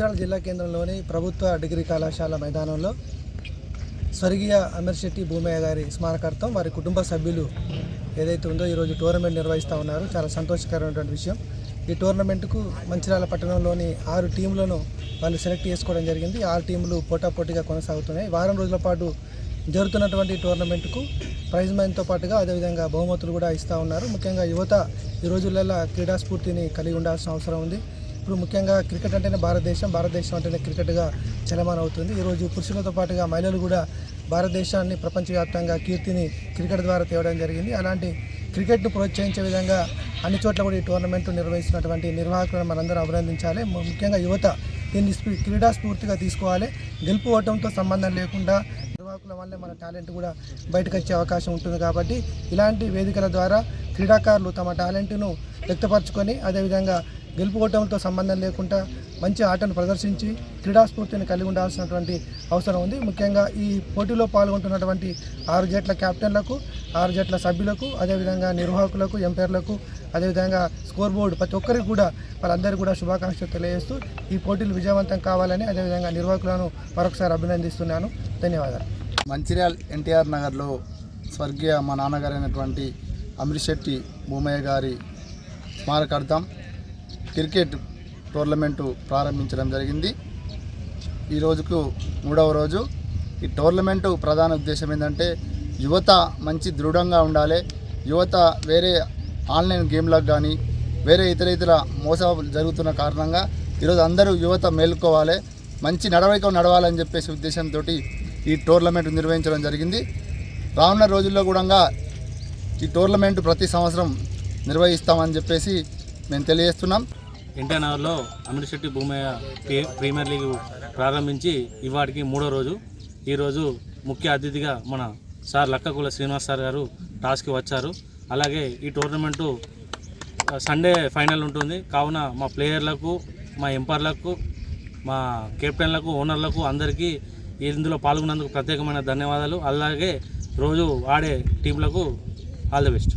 మంచిర్యాల జిల్లా కేంద్రంలోని ప్రభుత్వ డిగ్రీ కళాశాల మైదానంలో స్వర్గీయ అమీర్ శెట్టి భూమయ్య గారి స్మారకార్థం వారి కుటుంబ సభ్యులు ఏదైతే ఉందో ఈరోజు టోర్నమెంట్ నిర్వహిస్తూ ఉన్నారు. చాలా సంతోషకరమైనటువంటి విషయం. ఈ టోర్నమెంట్కు మంచిర్యాల పట్టణంలోని ఆరు టీంలను వాళ్ళు సెలెక్ట్ చేసుకోవడం జరిగింది. ఆరు టీంలు పోటాపోటీగా కొనసాగుతున్నాయి. వారం రోజుల పాటు జరుగుతున్నటువంటి టోర్నమెంట్కు ప్రైజ్ మనీతో పాటుగా అదేవిధంగా బహుమతులు కూడా ఇస్తూ ఉన్నారు. ముఖ్యంగా యువత ఈ రోజులలో క్రీడాస్ఫూర్తిని కలిగి ఉండాల్సిన అవసరం ఉంది. ఇప్పుడు ముఖ్యంగా క్రికెట్ అంటేనే భారతదేశం భారతదేశం అంటేనే క్రికెట్గా చలమానం అవుతుంది. ఈరోజు పురుషులతో పాటుగా మహిళలు కూడా భారతదేశాన్ని ప్రపంచవ్యాప్తంగా కీర్తిని క్రికెట్ ద్వారా తేవడం జరిగింది. అలాంటి క్రికెట్ను ప్రోత్సహించే విధంగా అన్ని చోట్ల కూడా ఈ టోర్నమెంట్ నిర్వహిస్తున్నటువంటి నిర్వాహకులను మనందరం అభినందించాలి. ముఖ్యంగా యువత దీన్ని క్రీడా స్ఫూర్తిగా తీసుకోవాలి. గెలుపు ఓటంతో సంబంధం లేకుండా నిర్వాహకుల వల్లే మన టాలెంట్ కూడా బయటకు వచ్చే అవకాశం ఉంటుంది కాబట్టి ఇలాంటి వేదికల ద్వారా క్రీడాకారులు తమ టాలెంట్ను వ్యక్తపరచుకొని అదేవిధంగా గెలుపు ఓటములతో సంబంధం లేకుండా మంచి ఆటను ప్రదర్శించి క్రీడాస్ఫూర్తిని కలిగి ఉండాల్సినటువంటి అవసరం ఉంది. ముఖ్యంగా ఈ పోటీలో పాల్గొంటున్నటువంటి ఆరు జట్ల కెప్టెన్లకు ఆరు జట్ల సభ్యులకు అదేవిధంగా నిర్వాహకులకు ఎంపైర్లకు అదేవిధంగా స్కోర్ బోర్డు ప్రతి ఒక్కరికి కూడా వాళ్ళందరికీ కూడా శుభాకాంక్షలు తెలియజేస్తూ ఈ పోటీలు విజయవంతం కావాలని అదేవిధంగా నిర్వాహకులను మరొకసారి అభినందిస్తున్నాను. ధన్యవాదాలు. మంచిర్యాల్ ఎన్టీఆర్ నగర్లో స్వర్గీయ మా నాన్నగారైనటువంటి అయినటువంటి అమృశెట్టి భూమయ్య గారి స్మారకార్థం క్రికెట్ టోర్నమెంటు ప్రారంభించడం జరిగింది. ఈ రోజుకు మూడవ రోజు. ఈ టోర్నమెంటు ప్రధాన ఉద్దేశం ఏంటంటే యువత మంచి దృఢంగా ఉండాలి. యువత వేరే ఆన్లైన్ గేమ్లకు కానీ వేరే ఇతర ఇతర మోసాలు జరుగుతున్న కారణంగా ఈరోజు అందరూ యువత మేల్కోవాలి. మంచి నడవడిక నడవాలని చెప్పేసి ఉద్దేశంతో ఈ టోర్నమెంట్ నిర్వహించడం జరిగింది. రానున్న రోజుల్లో కూడా ఈ టోర్నమెంట్ ప్రతి సంవత్సరం నిర్వహిస్తామని చెప్పేసి మేము తెలియజేస్తున్నాం. ఎన్టీఆర్ నగర్లో అమీర్శెట్టి భూమయ్య ప్రీమియర్ లీగ్ ప్రారంభించి ఇవాటికి మూడో రోజు. ఈరోజు ముఖ్య అతిథిగా మన సార్ లక్కకుల శ్రీనివాస్ సార్ గారు టాస్కి వచ్చారు. అలాగే ఈ టోర్నమెంటు సండే ఫైనల్ ఉంటుంది. కావున మా ప్లేయర్లకు మా ఎంపైర్లకు మా కెప్టెన్లకు ఓనర్లకు అందరికీ ఇందులో పాల్గొన్నందుకు ప్రత్యేకమైన ధన్యవాదాలు. అలాగే రోజు ఆడే టీంలకు ఆల్ ది బెస్ట్.